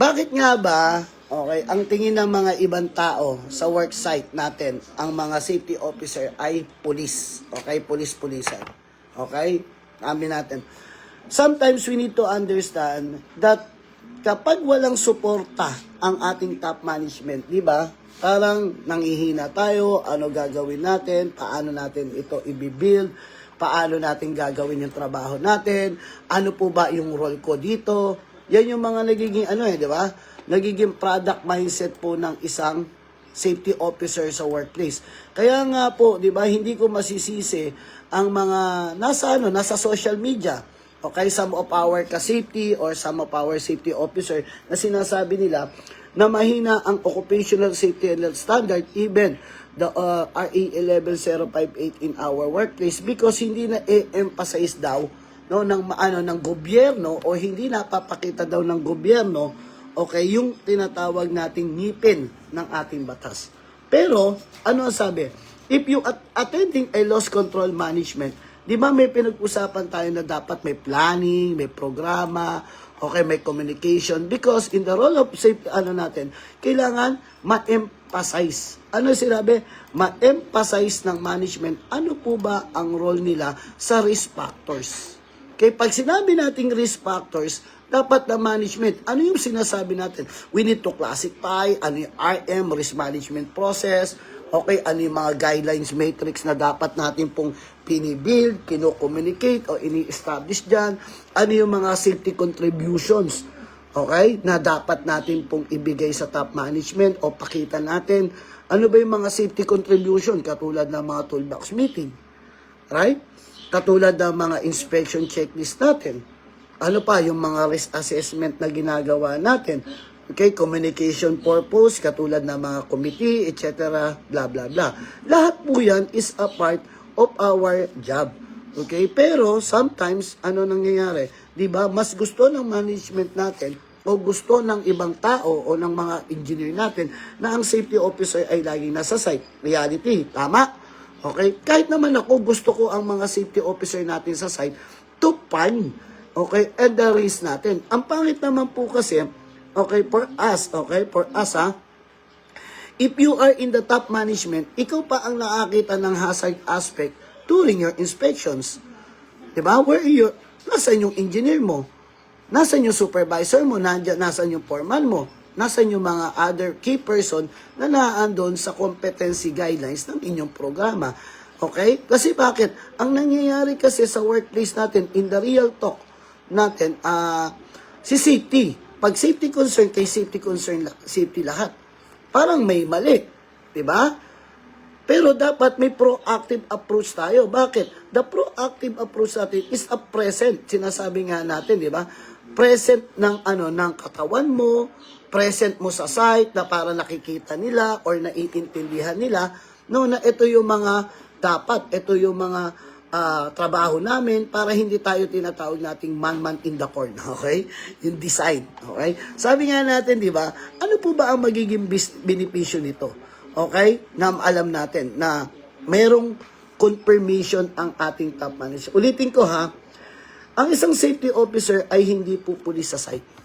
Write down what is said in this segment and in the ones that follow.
Bakit nga ba, okay, ang tingin ng mga ibang tao sa work site natin, ang mga safety officer ay police. Okay, police-pulisan. Okay? Amin natin. Sometimes we need to understand that kapag walang suporta ang ating top management, di ba? Parang nangihina tayo, ano gagawin natin, paano natin ito i-build, paano natin gagawin yung trabaho natin, ano po ba yung role ko dito. Yan yung mga nagiging ano eh, di ba? Nagiging product mindset po ng isang safety officer sa workplace. Kaya nga po, 'di ba, hindi ko masisisi ang mga nasa ano, nasa social media. Okay, some of our ka-safety or some of our safety officer na sinasabi nila na mahina ang occupational safety and health standard even the uh, RA 11058 in our workplace because hindi na i-emphasize daw no ng maano ng gobyerno o hindi napapakita daw ng gobyerno okay yung tinatawag nating ngipin ng ating batas. Pero ano ang sabi? If you at- attending a loss control management, di ba may pinag-usapan tayo na dapat may planning, may programa, okay, may communication because in the role of safety ano natin, kailangan ma-emphasize. Ano sinabi? Ma-emphasize ng management ano po ba ang role nila sa risk factors. Kaya pag sinabi nating risk factors, dapat na management, ano yung sinasabi natin? We need to classify, ano yung RM, risk management process, okay, ano yung mga guidelines matrix na dapat natin pong pinibuild, kino-communicate o ini-establish dyan, ano yung mga safety contributions, okay, na dapat natin pong ibigay sa top management o pakita natin, ano ba yung mga safety contribution katulad ng mga toolbox meeting, right? Katulad ng mga inspection checklist natin. Ano pa yung mga risk assessment na ginagawa natin? Okay, communication purpose, katulad ng mga committee, etc., blah, blah, blah. Lahat po yan is a part of our job. Okay, pero sometimes, ano nangyayari? Di ba, mas gusto ng management natin o gusto ng ibang tao o ng mga engineer natin na ang safety officer ay laging nasa site. Reality, tama? Okay? Kahit naman ako, gusto ko ang mga safety officer natin sa site to find, okay, and the risk natin. Ang pangit naman po kasi, okay, for us, okay, for us ha, if you are in the top management, ikaw pa ang nakakita ng hazard aspect during your inspections. Diba? Where are you? Nasaan yung engineer mo? Nasaan yung supervisor mo? Nasaan yung foreman mo? Nasaan yung mga other key person na naandun sa competency guidelines ng inyong programa? Okay? Kasi bakit? Ang nangyayari kasi sa workplace natin, in the real talk natin, ah si safety. Pag safety concern, kay safety concern, safety lahat. Parang may mali. ba? Pero dapat may proactive approach tayo. Bakit? The proactive approach natin is a present. Sinasabi nga natin, di ba? Present ng ano ng katawan mo, present mo sa site na para nakikita nila or naiintindihan nila no na ito yung mga dapat, ito yung mga ah, trabaho namin para hindi tayo tinatawag nating man-man in the corner, okay? Yung design, okay? Sabi nga natin, di ba, ano po ba ang magiging benepisyo nito? Okay? Na alam natin na merong confirmation ang ating top manager. Ulitin ko ha, ang isang safety officer ay hindi po pulis sa site.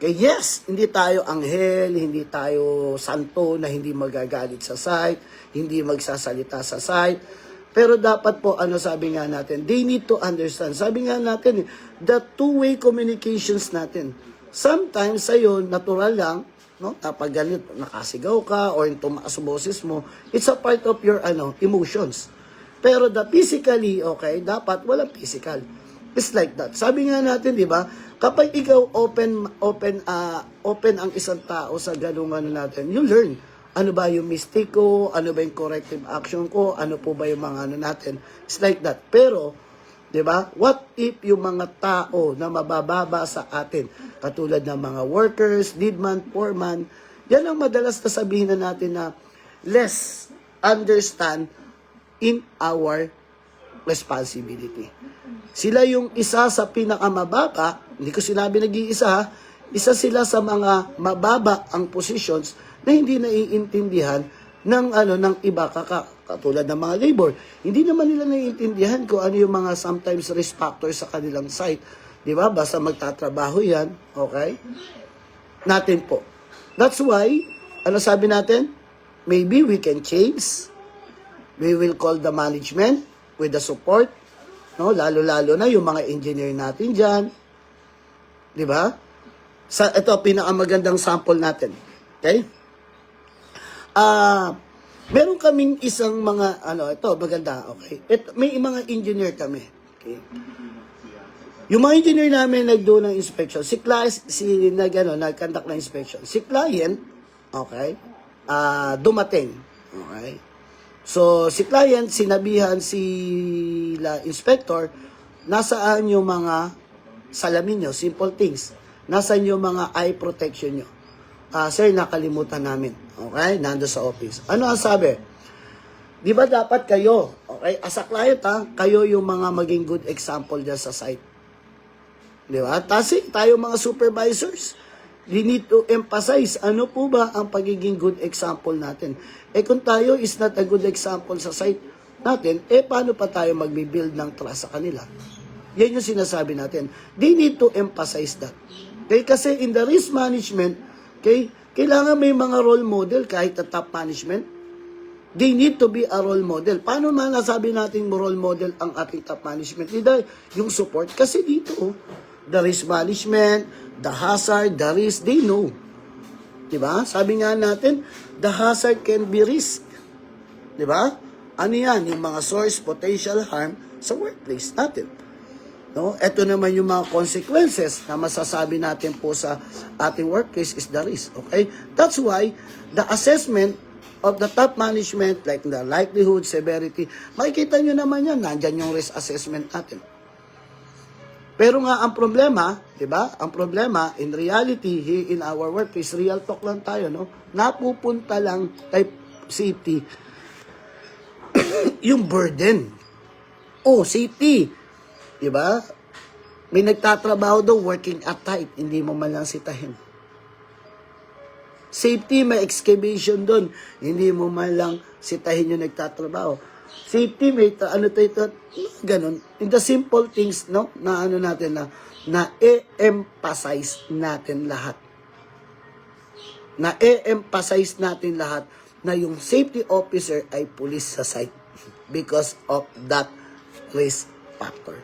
Okay, yes, hindi tayo anghel, hindi tayo santo na hindi magagalit sa site, hindi magsasalita sa site. Pero dapat po, ano sabi nga natin, they need to understand. Sabi nga natin, the two-way communications natin. Sometimes sa'yo, natural lang, no? Kapag ganito, nakasigaw ka or tumaas boses mo, it's a part of your ano emotions. Pero the physically, okay, dapat walang physical. It's like that. Sabi nga natin, di ba, kapag ikaw open open ah, open ang isang tao sa ganung ano natin, you learn. Ano ba yung mistake ko? Ano ba yung corrective action ko? Ano po ba yung mga ano natin? It's like that. Pero, di ba? What if yung mga tao na mabababa sa atin, katulad ng mga workers, leadman, foreman, yan ang madalas na sabihin na natin na less understand in our responsibility. Sila yung isa sa pinakamababa, hindi ko sinabi nag-iisa ha, isa sila sa mga mababa ang positions na hindi naiintindihan ng ano ng iba kaka katulad ng mga labor. Hindi naman nila naiintindihan kung ano yung mga sometimes risk factors sa kanilang site. Di ba? Basta magtatrabaho yan, okay? Natin po. That's why, ano sabi natin? Maybe we can change. We will call the management with the support. No? Lalo-lalo na yung mga engineer natin dyan. Di ba? Sa, ito, pinakamagandang sample natin. Okay? Ah, meron kaming isang mga ano, ito maganda, okay. Ito, may mga engineer kami. Okay. Yung mga engineer namin nagdo ng inspection, si client si nag ano, nag-conduct ng inspection. Si client, okay, ah dumating. Okay. So, si client, sinabihan si la inspector, nasaan yung mga salamin nyo, simple things. Nasaan yung mga eye protection nyo? Ah, sir, nakalimutan namin. Okay? Nando sa office. Ano ang sabi? Di ba dapat kayo, okay, as a client ha, kayo yung mga maging good example dyan sa site. Di ba? Tasi, tayo mga supervisors, we need to emphasize ano po ba ang pagiging good example natin. Eh kung tayo is not a good example sa site natin, eh paano pa tayo magbibuild ng trust sa kanila? Yan yung sinasabi natin. They need to emphasize that. Okay? Kasi in the risk management, okay, kailangan may mga role model kahit na top management. They need to be a role model. Paano man nasabi natin role model ang ating top management? Hindi, yung support. Kasi dito, oh, the risk management, the hazard, the risk, they know. Diba? Sabi nga natin, the hazard can be risk. Diba? Ano yan? Yung mga source, potential harm sa workplace natin. No? Ito naman yung mga consequences na masasabi natin po sa ating workplace is the risk. Okay? That's why the assessment of the top management, like the likelihood, severity, makikita nyo naman yan, nandyan yung risk assessment natin. Pero nga ang problema, 'di ba? Ang problema in reality here in our workplace, real talk lang tayo, no? Napupunta lang kay safety yung burden. Oh, safety. 'Di ba? May nagtatrabaho daw working at tight, hindi mo man lang sitahin. Safety, may excavation doon. Hindi mo man lang sitahin yung nagtatrabaho. Safety, may ta- ano to ito, ganun. In the simple things, no, na ano natin na, na e-emphasize natin lahat. Na e-emphasize natin lahat na yung safety officer ay police sa site because of that risk factor.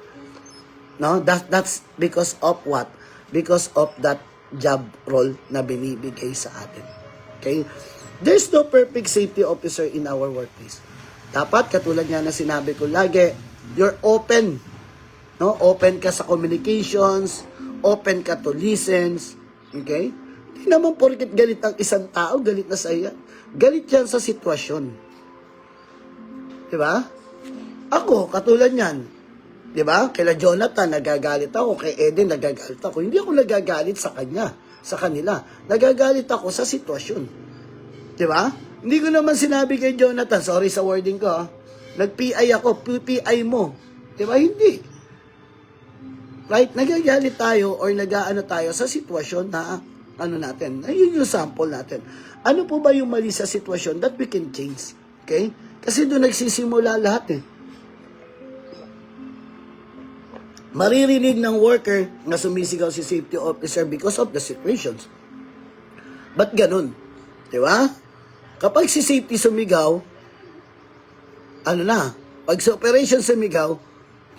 No, that that's because of what? Because of that job role na binibigay sa atin. Okay? There's no perfect safety officer in our workplace. Dapat katulad nga na sinabi ko lagi, you're open. No? Open ka sa communications, open ka to listens. Okay? Hindi naman porket galit ang isang tao, galit na sa iya. Galit yan sa sitwasyon. Di ba? Ako, katulad yan. Di ba? Kila Jonathan, nagagalit ako. Kay Eden, nagagalit ako. Hindi ako nagagalit sa kanya, sa kanila. Nagagalit ako sa sitwasyon. Di ba? Hindi ko naman sinabi kay Jonathan, sorry sa wording ko, ah. nag-PI ako, PI mo. Di ba? Hindi. Right? Nagagalit tayo or nag-ano tayo sa sitwasyon na ano natin. Ayun yung sample natin. Ano po ba yung mali sa sitwasyon that we can change? Okay? Kasi doon nagsisimula lahat eh. maririnig ng worker na sumisigaw si safety officer because of the situations. Ba't ganun? Di ba? Kapag si safety sumigaw, ano na, pag sa operation sumigaw,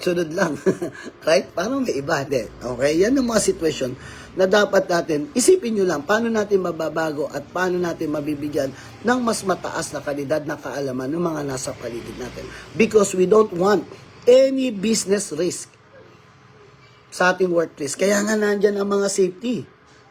sunod lang. right? Parang may iba. Di. Okay? Yan ang mga situation na dapat natin, isipin nyo lang, paano natin mababago at paano natin mabibigyan ng mas mataas na kalidad na kaalaman ng mga nasa paligid natin. Because we don't want any business risk sa ating workplace. Kaya nga nandyan ang mga safety.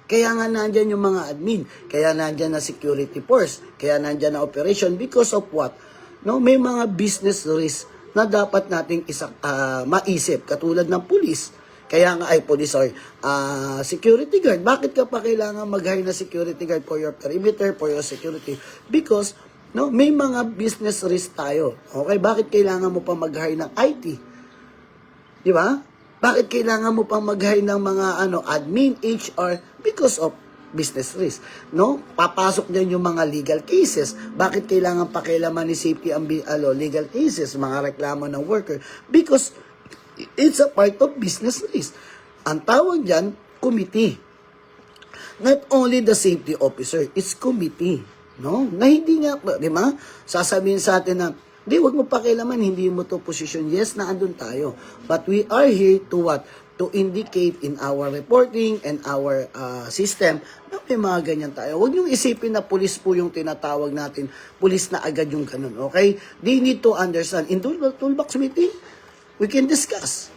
Kaya nga nandyan yung mga admin. Kaya nandyan na security force. Kaya nandyan na operation. Because of what? No, may mga business risk na dapat nating isa, ah, maisip. Katulad ng police. Kaya nga ay police sorry, ah, security guard. Bakit ka pa kailangan mag-hire na security guard for your perimeter, for your security? Because no, may mga business risk tayo. Okay, bakit kailangan mo pa mag-hire ng IT? Di ba? Bakit kailangan mo pang mag-hire ng mga ano, admin, HR? Because of business risk. No? Papasok din yung mga legal cases. Bakit kailangan pakialaman ni safety ang ano, legal cases, mga reklamo ng worker? Because it's a part of business risk. Ang tawag dyan, committee. Not only the safety officer, it's committee. No? Na hindi nga, di ba? Sasabihin sa atin na, di, wag mo pakialaman, hindi mo to position. Yes, na andun tayo. But we are here to what? To indicate in our reporting and our uh, system na may mga ganyan tayo. Huwag niyong isipin na pulis po yung tinatawag natin. Pulis na agad yung ganun. Okay? They need to understand. In tool- toolbox meeting, we can discuss.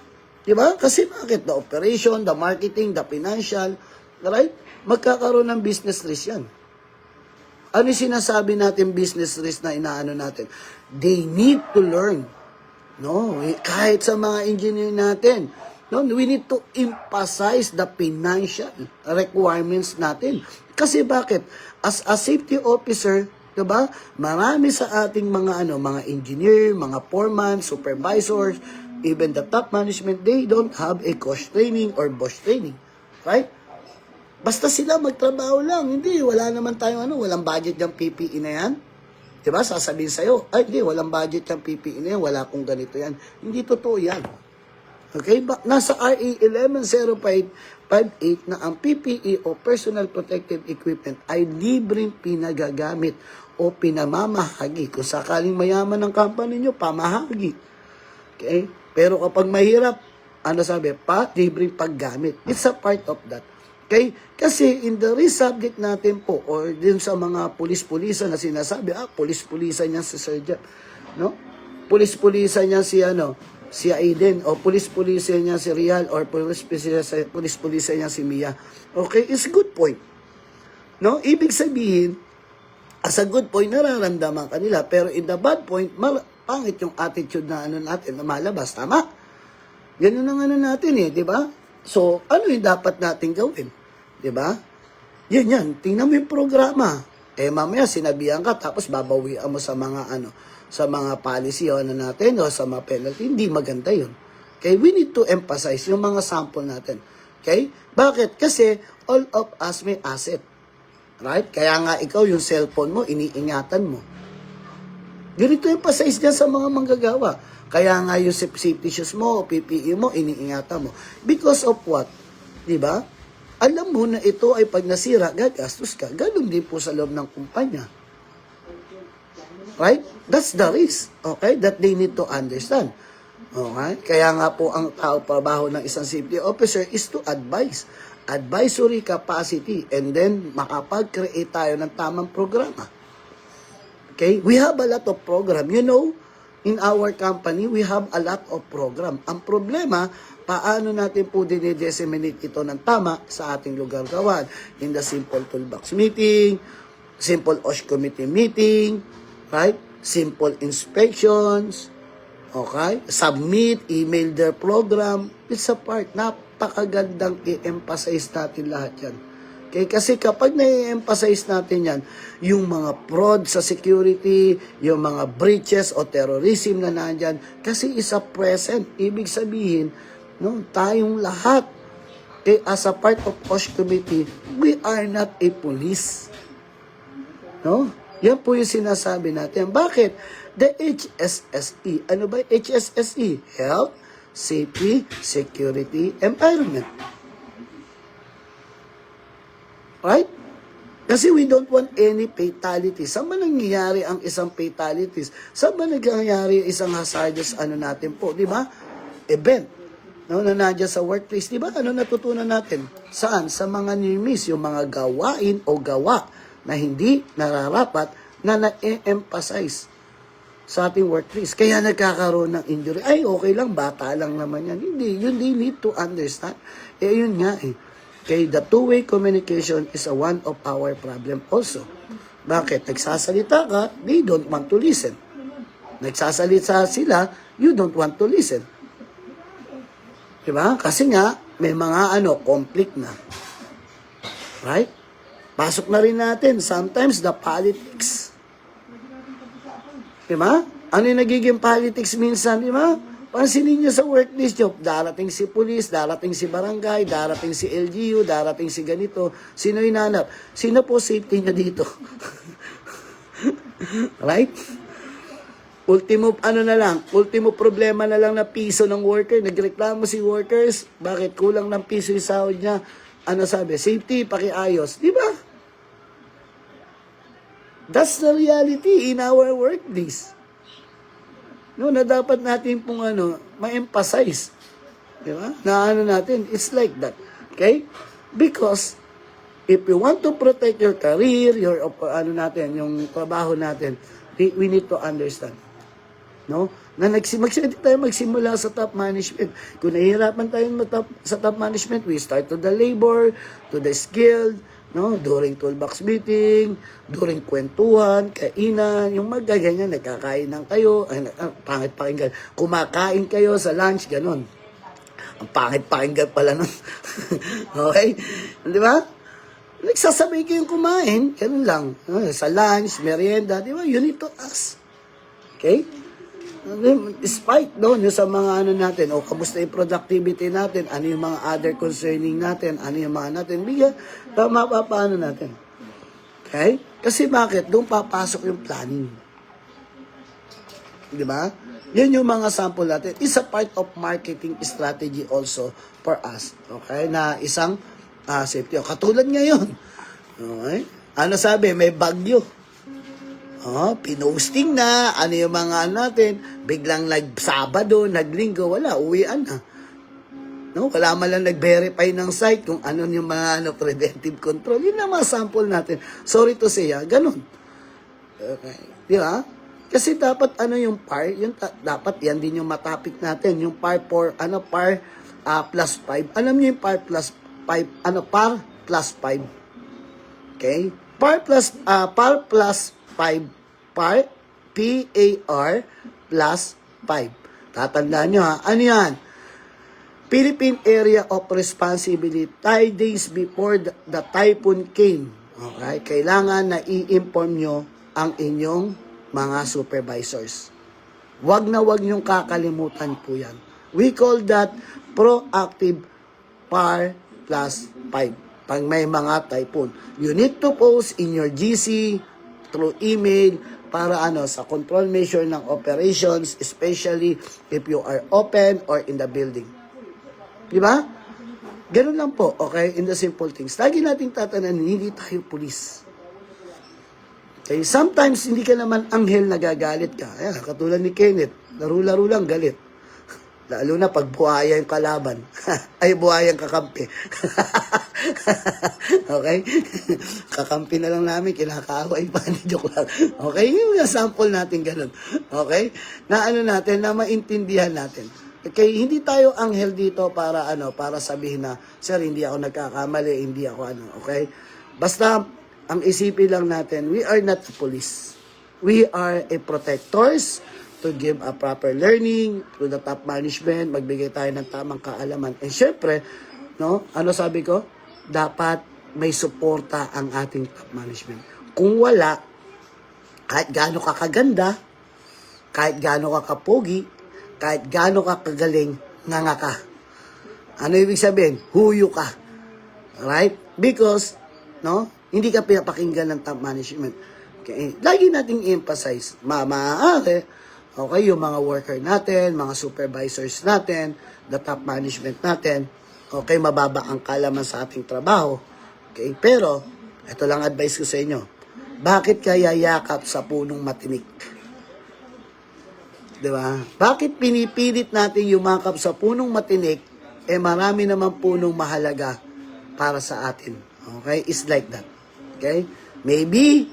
Di ba? Kasi bakit? The operation, the marketing, the financial, right? Magkakaroon ng business risk yan. Ano yung sinasabi natin business risk na inaano natin? They need to learn. No, eh, kahit sa mga engineer natin. No, we need to emphasize the financial requirements natin. Kasi bakit? As a safety officer, 'di ba? Marami sa ating mga ano, mga engineer, mga foreman, supervisors, even the top management, they don't have a coach training or boss training. Right? Basta sila magtrabaho lang. Hindi, wala naman tayong ano, walang budget yung PPE na yan. Diba? Sasabihin sa'yo, ay hindi, walang budget yung PPE na yan, wala kong ganito yan. Hindi totoo yan. Okay? Ba- nasa RE 110558 na ang PPE o Personal Protective Equipment ay libreng pinagagamit o pinamamahagi. Kung sakaling mayaman ng company nyo, pamahagi. Okay? Pero kapag mahirap, ano sabi, pa, libreng paggamit. It's a part of that. Okay? Kasi in the risk natin po, or din sa mga pulis-pulisan na sinasabi, ah, pulis-pulisan niya si Sir Jeff. No? Pulis-pulisan niya si ano, si Aiden, o pulis-pulisan niya si Rial, or pulis-pulisan pulis-pulisan niya si Mia. Okay? It's good point. No? Ibig sabihin, as a good point, nararamdaman kanila. Pero in the bad point, mal- pangit yung attitude na ano natin na malabas. Tama? Ganun ang ano natin eh, di ba? So, ano yung dapat natin gawin? Di ba? Yan yan, tingnan mo yung programa. Eh, mamaya sinabihan ka, tapos babawian mo sa mga ano, sa mga policy o ano natin, o sa mga penalty. Hindi maganda yun. Okay, we need to emphasize yung mga sample natin. Okay? Bakit? Kasi all of us may asset. Right? Kaya nga ikaw yung cellphone mo, iniingatan mo. Ganito pasais dyan sa mga manggagawa. Kaya nga yung safety shoes mo, PPE mo, iniingatan mo. Because of what? Di ba? Alam mo na ito ay pag nasira, gagastos ka. Ganun din po sa loob ng kumpanya. Right? That's the risk. Okay? That they need to understand. Okay? Kaya nga po ang trabaho ng isang safety officer is to advise. Advisory capacity. And then, makapag-create tayo ng tamang programa. Okay? We have a lot of program. You know, in our company, we have a lot of program. Ang problema, paano natin po dinidisseminate ito ng tama sa ating lugar gawan. In the simple toolbox meeting, simple OSH committee meeting, right? Simple inspections, okay? Submit, email their program. It's a part. Napakagandang i-emphasize natin lahat yan. Okay, kasi kapag na-emphasize natin yan, yung mga fraud sa security, yung mga breaches o terrorism na nandyan, kasi is a present. Ibig sabihin, no, tayong lahat, okay, as a part of OSH committee, we are not a police. No? Yan po yung sinasabi natin. Bakit? The HSSE. Ano ba HSSE? Health, Safety, Security, Environment. Right? Kasi we don't want any fatalities. Saan ba nangyayari ang isang fatalities? Saan ba nangyayari isang hazardous ano natin po? Di ba? Event. No, na nandiyan sa workplace. Di ba? Ano natutunan natin? Saan? Sa mga near-miss, yung mga gawain o gawa na hindi nararapat na na-emphasize sa ating workplace. Kaya nagkakaroon ng injury. Ay, okay lang, bata lang naman yan. Hindi, yun they need to understand. Eh, yun nga eh. Okay, the two-way communication is a one of our problem also. Bakit? Nagsasalita ka, they don't want to listen. Nagsasalita sila, you don't want to listen. Diba? Kasi nga, may mga ano, conflict na. Right? Pasok na rin natin, sometimes the politics. Diba? Ano yung nagiging politics minsan, diba? Pansinin niyo sa workplace job, darating si pulis, darating si barangay, darating si LGU, darating si ganito. Sino hinanap? Sino po safety niya dito? right? Ultimo, ano na lang, ultimo problema na lang na piso ng worker. Nagreklamo si workers, bakit kulang ng piso yung sahod niya? Ano sabi? Safety, pakiayos. Di ba? That's the reality in our workdays. No, na dapat natin pong ano, ma-emphasize. Di ba? Na ano natin, it's like that. Okay? Because, if you want to protect your career, your, ano natin, yung trabaho natin, we need to understand. No? Na magsimula tayo magsimula sa top management. Kung nahihirapan tayo sa top management, we start to the labor, to the skilled, no? During toolbox meeting, during kwentuhan, kainan, yung magaganyan, nagkakain ng kayo, ay, ah, pangit pakinggan, kumakain kayo sa lunch, ganun. Ang pangit pakinggan pala nun. okay? Di ba? Nagsasabay kayong kumain, ganun lang. Ah, Sa lunch, merienda, di ba? You need to ask. Okay? Despite doon yung sa mga ano natin, o kamusta yung productivity natin, ano yung mga other concerning natin, ano yung mga natin, bigyan, pa paano natin. Okay? Kasi bakit? Doon papasok yung planning. Di ba? Yan yung mga sample natin. It's a part of marketing strategy also for us. Okay? Na isang ah, safety. O, Katulad ngayon. Okay? Ano sabi? May bagyo. Oh, pinosting na, ano yung mga ano natin, biglang nag-Sabado, naglinggo, wala, uwian na. No, wala man lang nag-verify ng site kung ano yung mga ano, preventive control. Yun ang mga sample natin. Sorry to say, ah, ganun. Okay. Di ba? Kasi dapat ano yung par, yung dapat yan din yung matapik natin, yung par for ano par ah, plus 5. Alam niyo yung par plus 5, ano par plus 5. Okay? Par plus ah, par plus 5 par P A R plus 5. Tatandaan nyo ha. Ano yan? Philippine Area of Responsibility 5 days before the, the typhoon came. Okay? Kailangan na i-inform nyo ang inyong mga supervisors. Wag na wag nyong kakalimutan po yan. We call that proactive par plus 5. Pag may mga typhoon. You need to post in your GC, through email, para ano, sa control measure ng operations, especially if you are open or in the building. Di ba? Ganun lang po, okay? In the simple things. Lagi nating tatanan, hindi tayo pulis. Okay? Sometimes, hindi ka naman anghel nagagalit ka. Ayan, katulad ni Kenneth, laro-laro lang galit. Lalo na pag buhaya yung kalaban. Ay, buhaya yung kakampi. okay? kakampi na lang namin, kinakaaway pa. Joke lang. Okay? Yung sample natin ganun. Okay? Na ano natin, na maintindihan natin. Okay, hindi tayo anghel dito para ano, para sabihin na, sir, hindi ako nagkakamali, hindi ako ano, okay? Basta, ang isipin lang natin, we are not police. We are a protectors to give a proper learning to the top management, magbigay tayo ng tamang kaalaman. And syempre, no, ano sabi ko? Dapat may suporta ang ating top management. Kung wala, kahit gaano ka kaganda, kahit gaano ka kapogi, kahit gaano ka kagaling, nga ka. Ano ibig sabihin? Huyo ka. Right? Because, no, hindi ka pinapakinggan ng top management. Okay? Lagi nating emphasize, ma maaari, okay, yung mga worker natin, mga supervisors natin, the top management natin, okay, mababa ang kalaman sa ating trabaho. Okay? Pero, ito lang advice ko sa inyo. Bakit kaya yakap sa punong matinik? Di ba? Bakit pinipilit natin yumakap sa punong matinik, eh marami naman punong mahalaga para sa atin. Okay? It's like that. Okay? Maybe,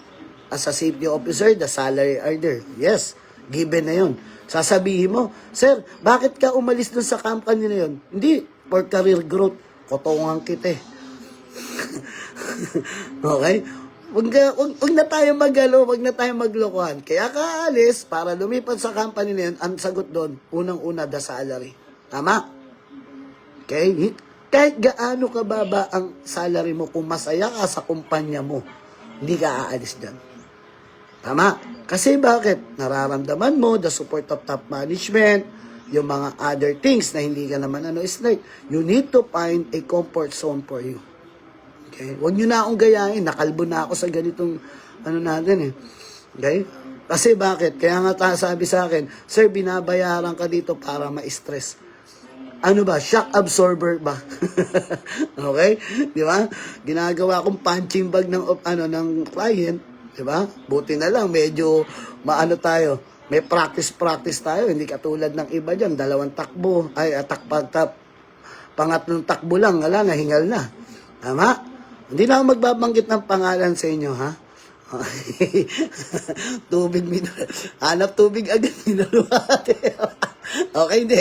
as a safety officer, the salary are there. Yes, given na yun. Sasabihin mo, Sir, bakit ka umalis dun sa company na yun? Hindi, for career growth. Kotongan kita eh. okay? Wag, na- wag, wag na tayo magalo, wag na tayo maglokohan. Kaya ka alis para lumipat sa company na yun, ang sagot doon, unang-una, the salary. Tama? Okay? Hi- Kahit gaano kababa ang salary mo, kung masaya ka sa kumpanya mo, hindi ka aalis dyan. Tama? Kasi bakit? Nararamdaman mo the support of top management, yung mga other things na hindi ka naman ano, is like, you need to find a comfort zone for you. Okay? Huwag nyo na akong gayahin. Nakalbo na ako sa ganitong ano natin eh. Okay? Kasi bakit? Kaya nga sabi sa akin, Sir, binabayaran ka dito para ma-stress. Ano ba? Shock absorber ba? okay? Di ba? Ginagawa kong punching bag ng, ano, ng client. Di ba? Buti na lang, medyo maano tayo. May practice-practice tayo. Hindi katulad ng iba dyan. Dalawang takbo. Ay, atak tap Pangatlong takbo lang. Wala, nahingal na. Tama? Hindi na ako magbabanggit ng pangalan sa inyo, ha? tubig minal. Hanap tubig agad minaluhati. Okay, hindi.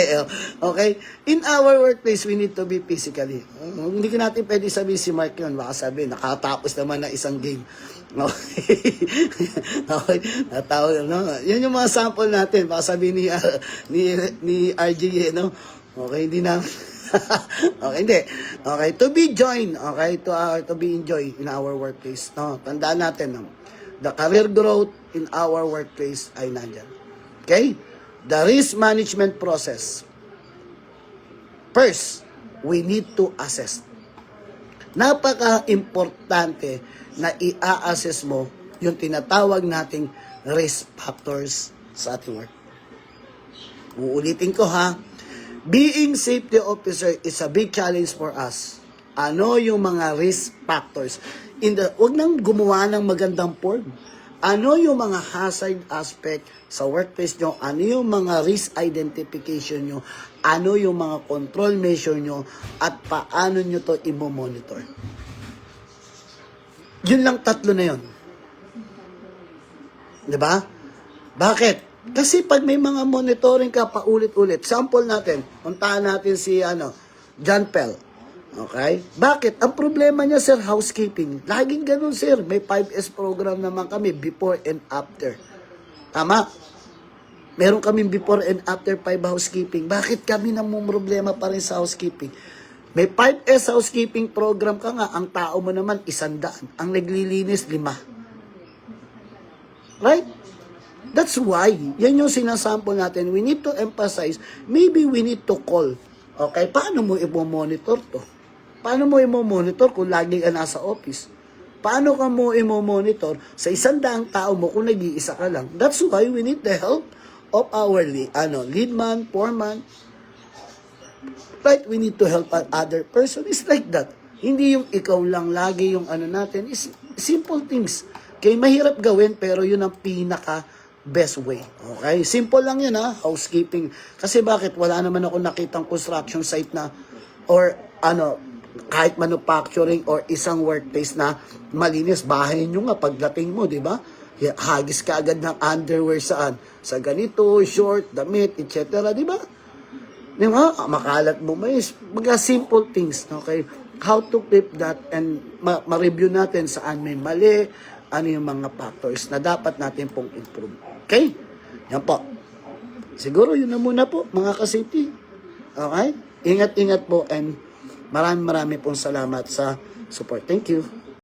Okay? In our workplace, we need to be physically. Uh, hindi ko natin pwede sabihin si Mark yun. Baka sabihin, nakatapos naman na isang game. Okay. okay. Natawag, no? Yan yung mga sample natin. Baka sabihin ni, uh, ni, ni RJ, no? Okay, hindi na. okay, hindi. Okay, to be joined, okay, to, uh, to be enjoyed in our workplace. No, tandaan natin, no? the career growth in our workplace ay nandyan. Okay? The risk management process. First, we need to assess. Napaka-importante na i-assess mo yung tinatawag nating risk factors sa ating work. Uulitin ko ha. Being safety officer is a big challenge for us. Ano yung mga risk factors? In the, wag nang gumawa ng magandang form. Ano yung mga hazard aspect sa workplace nyo? Ano yung mga risk identification nyo? Ano yung mga control measure nyo? At paano nyo to i-monitor? Yun lang tatlo na yun. 'Di ba? Bakit? Kasi pag may mga monitoring ka paulit-ulit, sample natin, puntahan natin si ano, John Pell. Okay? Bakit? Ang problema niya, sir, housekeeping. Laging ganun, sir. May 5S program naman kami, before and after. Tama? Meron kaming before and after 5 housekeeping. Bakit kami namang problema pa rin sa housekeeping? May 5S housekeeping program ka nga, ang tao mo naman isandaan. Ang naglilinis, lima. Right? That's why, yan yung sinasample natin. We need to emphasize, maybe we need to call. Okay, paano mo i-monitor to? Paano mo i-monitor kung lagi ka nasa office? Paano ka mo i-monitor sa isang daang tao mo kung nag-iisa ka lang? That's why we need the help of our lead, ano, lead man, foreman. Right? We need to help other person. It's like that. Hindi yung ikaw lang lagi yung ano natin. It's simple things. Kaya mahirap gawin pero yun ang pinaka best way. Okay? Simple lang yun ha, housekeeping. Kasi bakit? Wala naman ako nakitang construction site na or ano, kahit manufacturing or isang workplace na malinis. Bahay nyo nga pagdating mo, di ba? Hagis ka agad ng underwear saan? Sa ganito, short, damit, etc. Di ba? Di ba? Makalat mo may mga simple things, okay? How to keep that and ma- ma-review natin saan may mali, ano yung mga factors na dapat natin pong improve. Okay? Yan po. Siguro yun na muna po, mga ka-safety. Okay? Ingat-ingat po and maraming maraming pong salamat sa support. Thank you.